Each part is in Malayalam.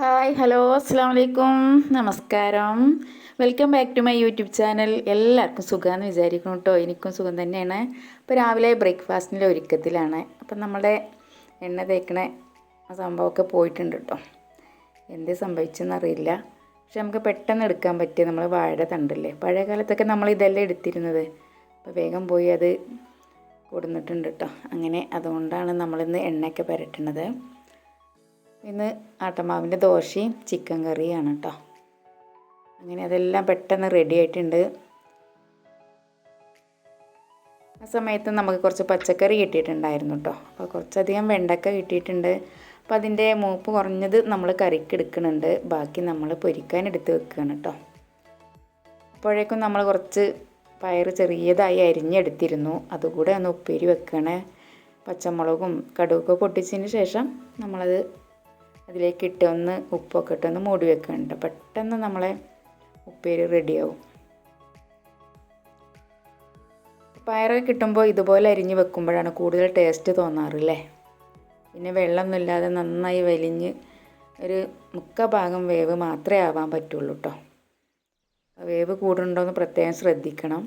ഹായ് ഹലോ അസ്സാം വലൈക്കും നമസ്കാരം. Welcome back to my YouTube channel. എല്ലാവർക്കും സുഖമാണെന്ന് വിചാരിക്കണം കേട്ടോ എനിക്കും സുഖം തന്നെയാണ്. ഇപ്പോൾ രാവിലെ ബ്രേക്ക്ഫാസ്റ്റിന്റെ ഒരുക്കത്തിലാണ്. അപ്പം നമ്മുടെ എണ്ണ തേക്കണ സംഭവമൊക്കെ പോയിട്ടുണ്ട് കേട്ടോ എന്ത് സംഭവിച്ചെന്നറിയില്ല. പക്ഷെ നമുക്ക് പെട്ടെന്ന് എടുക്കാൻ പറ്റിയ നമ്മൾ വാഴ തണ്ടല്ലേ. പഴയ കാലത്തൊക്കെ നമ്മൾ ഇതെല്ലാം എടുത്തിരുന്നത്. അപ്പോൾ വേഗം പോയി അത് കൊടുന്നിട്ടുണ്ട് കേട്ടോ അങ്ങനെ അതുകൊണ്ടാണ് നമ്മളിന്ന് എണ്ണയൊക്കെ പുരട്ടുന്നത്. ഇന്ന് ആട്ടമാവിന്റെ ദോശയും ചിക്കൻ കറിയാണ് കേട്ടോ. അങ്ങനെ അതെല്ലാം പെട്ടെന്ന് റെഡി ആയിട്ടുണ്ട്. ആ സമയത്ത് നമുക്ക് കുറച്ച് പച്ചക്കറി കിട്ടിയിട്ടുണ്ടായിരുന്നു കേട്ടോ. അപ്പോൾ കുറച്ചധികം വെണ്ടക്ക കിട്ടിയിട്ടുണ്ട്. അപ്പോൾ അതിന്റെ മൂപ്പ് കുറഞ്ഞത് നമ്മൾ കറിക്ക് എടുക്കുന്നുണ്ട്. ബാക്കി നമ്മൾ പൊരിക്കാൻ എടുത്ത് വെക്കുകയാണ് കേട്ടോ. അപ്പോഴേക്കും നമ്മൾ കുറച്ച് പയർ ചെറിയതായി അരിഞ്ഞെടുത്തിരുന്നു. അതുകൂടെ ഒന്ന് ഉപ്പേരി വെക്കണേ പച്ചമുളകും കടുകൊക്കെ പൊട്ടിച്ചതിന് ശേഷം നമ്മളത് അതിലേക്ക് ഇട്ട് ഒന്ന് ഉപ്പൊക്കെ ഇട്ട് ഒന്ന് മൂടി വെക്കുന്നുണ്ട് പെട്ടെന്ന് നമ്മളെ ഉപ്പേരി റെഡിയാവും. പയറൊക്കെ കിട്ടുമ്പോൾ ഇതുപോലെ അരിഞ്ഞ് വെക്കുമ്പോഴാണ് കൂടുതൽ ടേസ്റ്റ് തോന്നാറില്ലേ? പിന്നെ വെള്ളമൊന്നുമില്ലാതെ നന്നായി വലിഞ്ഞ് ഒരു മുക്ക ഭാഗം വേവ് മാത്രമേ ആവാൻ പറ്റുള്ളൂ കേട്ടോ വേവ് കൂടുന്നുണ്ടോ എന്ന് പ്രത്യേകം ശ്രദ്ധിക്കണം.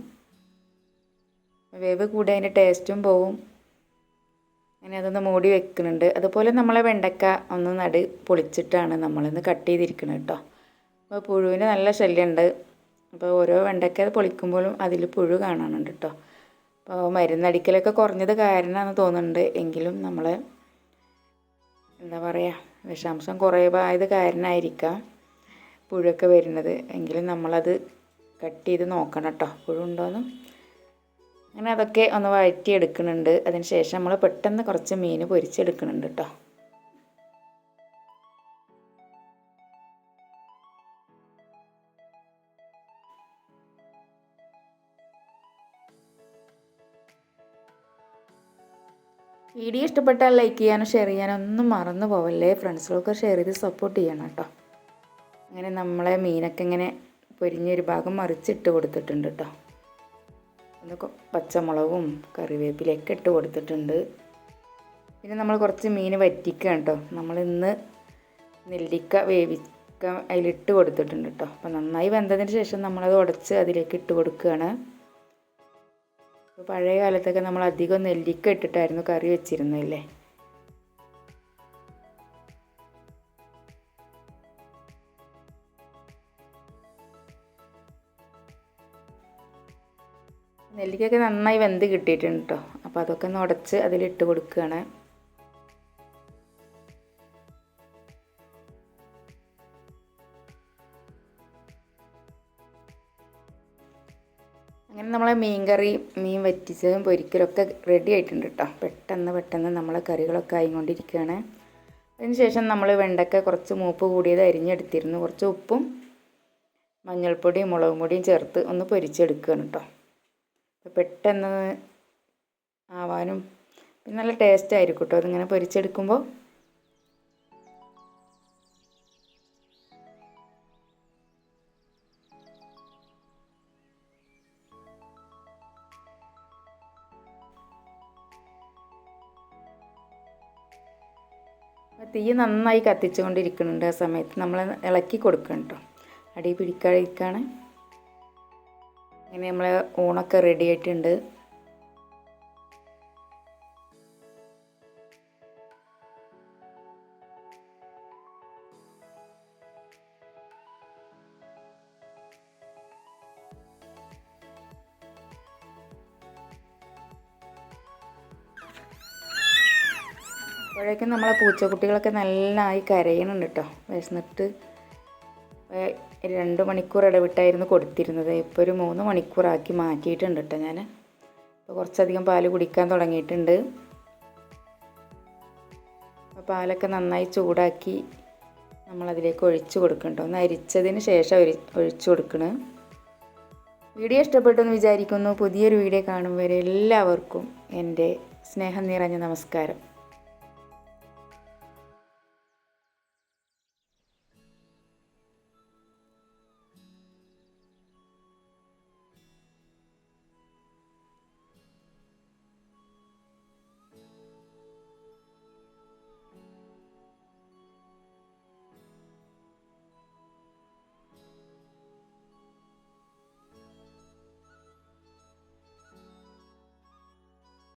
വേവ് കൂടി അതിന്റെ ടേസ്റ്റും പോവും. അങ്ങനെ അതൊന്ന് മൂടി വെക്കുന്നുണ്ട്. അതുപോലെ നമ്മളെ വെണ്ടക്ക ഒന്ന് നടു പൊളിച്ചിട്ടാണ് നമ്മളിന്ന് കട്ട് ചെയ്തിരിക്കുന്നത് കേട്ടോ. അപ്പോൾ പുഴുവിന് നല്ല ശല്യമുണ്ട്. അപ്പോൾ ഓരോ വെണ്ടക്ക പൊളിക്കുമ്പോഴും അതിൽ പുഴു കാണാനുണ്ട് കേട്ടോ. അപ്പോൾ മരുന്നടിക്കലൊക്കെ കുറഞ്ഞത് കാരണമാണെന്ന് തോന്നുന്നുണ്ട്. എങ്കിലും നമ്മൾ എന്താ പറയുക വിഷാംശം കുറവായത് കാരണമായിരിക്കാം പുഴുവൊക്കെ വരുന്നത്. എങ്കിലും നമ്മളത് കട്ട് ചെയ്ത് നോക്കണം കേട്ടോ. പുഴു ഉണ്ടോയെന്ന് അങ്ങനെ അതൊക്കെ ഒന്ന് വഴറ്റി എടുക്കുന്നുണ്ട് അതിന് ശേഷം നമ്മൾ പെട്ടെന്ന് കുറച്ച് മീൻ പൊരിച്ചെടുക്കുന്നുണ്ട് കേട്ടോ വീഡിയോ ഇഷ്ടപ്പെട്ടാൽ ലൈക്ക് ചെയ്യാനും ഷെയർ ചെയ്യാനും ഒന്നും മറന്നു പോവല്ലേ. ഫ്രണ്ട്സുകൾക്ക് ഷെയർ ചെയ്ത് സപ്പോർട്ട് ചെയ്യണം കേട്ടോ അങ്ങനെ നമ്മളെ മീനൊക്കെ ഇങ്ങനെ പൊരിഞ്ഞൊരു ഭാഗം മറിച്ചിട്ട് കൊടുത്തിട്ടുണ്ട് കേട്ടോ ഒന്ന് പച്ചമുളകും കറിവേപ്പിലൊക്കെ ഇട്ട് കൊടുത്തിട്ടുണ്ട്. പിന്നെ നമ്മൾ കുറച്ച് മീൻ വറ്റിക്കുക കേട്ടോ. നമ്മൾ ഇന്ന് നെല്ലിക്ക വേവിക്ക അതിലിട്ട് കൊടുത്തിട്ടുണ്ട് കേട്ടോ. അപ്പോൾ നന്നായി വെന്തതിന് ശേഷം നമ്മളത് ഉടച്ച് അതിലേക്ക് ഇട്ട് കൊടുക്കുകയാണ്. പഴയ കാലത്തൊക്കെ നമ്മൾ അധികം നെല്ലിക്ക ഇട്ടിട്ടായിരുന്നു കറി വെച്ചിരുന്നല്ലേ നെല്ലിക്കൊക്കെ നന്നായി വെന്ത് കിട്ടിയിട്ടുണ്ട് കേട്ടോ അപ്പോൾ അതൊക്കെ ഒന്ന് ഉടച്ച് അതിലിട്ട് കൊടുക്കുകയാണ്. അങ്ങനെ നമ്മളെ മീൻ കറി മീൻ വറ്റിച്ചതും പൊരിക്കലൊക്കെ റെഡി ആയിട്ടുണ്ട് കേട്ടോ പെട്ടെന്ന് പെട്ടെന്ന് നമ്മളെ കറികളൊക്കെ ആയിക്കൊണ്ടിരിക്കുകയാണ്. അതിനുശേഷം നമ്മൾ വെണ്ടക്ക കുറച്ച് മൂപ്പ് കൂടിയത് അരിഞ്ഞെടുത്തിരുന്നു. കുറച്ച് ഉപ്പും മഞ്ഞൾപ്പൊടിയും മുളകും പൊടിയും ചേർത്ത് ഒന്ന് പൊരിച്ചെടുക്കുകയാണ് കേട്ടോ പെട്ടെന്ന് ആവാനും പിന്നെ നല്ല ടേസ്റ്റ് ആയിരിക്കും കേട്ടോ അതിങ്ങനെ പൊരിച്ചെടുക്കുമ്പോൾ തീ നന്നായി കത്തിച്ചുകൊണ്ടിരിക്കുന്നുണ്ട് ആ സമയത്ത് നമ്മൾ ഇളക്കി കൊടുക്കണം കേട്ടോ അടി പിടിക്കാതിരിക്കുകയാണ് ഇങ്ങനെ നമ്മൾ ഊണൊക്കെ റെഡി ആയിട്ടുണ്ട്. അപ്പോഴേക്കും നമ്മളെ പൂച്ചക്കുട്ടികളൊക്കെ നല്ലതായി കരയണുണ്ട് കേട്ടോ വിശന്നിട്ട്. രണ്ട് മണിക്കൂർ ഇടവിട്ടായിരുന്നു കൊടുത്തിരുന്നത്. ഇപ്പോൾ ഒരു മൂന്ന് മണിക്കൂറാക്കി മാറ്റിയിട്ടുണ്ട് കേട്ടോ ഞാൻ ഇപ്പോൾ കുറച്ചധികം പാൽ കുടിക്കാൻ തുടങ്ങിയിട്ടുണ്ട്. അപ്പോൾ പാലൊക്കെ നന്നായി ചൂടാക്കി നമ്മളതിലേക്ക് ഒഴിച്ചു കൊടുക്കണം ഒന്ന് അരിച്ചതിന് ശേഷം ഒഴിച്ചു കൊടുക്കണം. വീഡിയോ ഇഷ്ടപ്പെട്ടെന്ന് വിചാരിക്കുന്നു. പുതിയൊരു വീഡിയോ കാണും വരെ എല്ലാവർക്കും എന്റെ സ്നേഹം നിറഞ്ഞ നമസ്കാരം.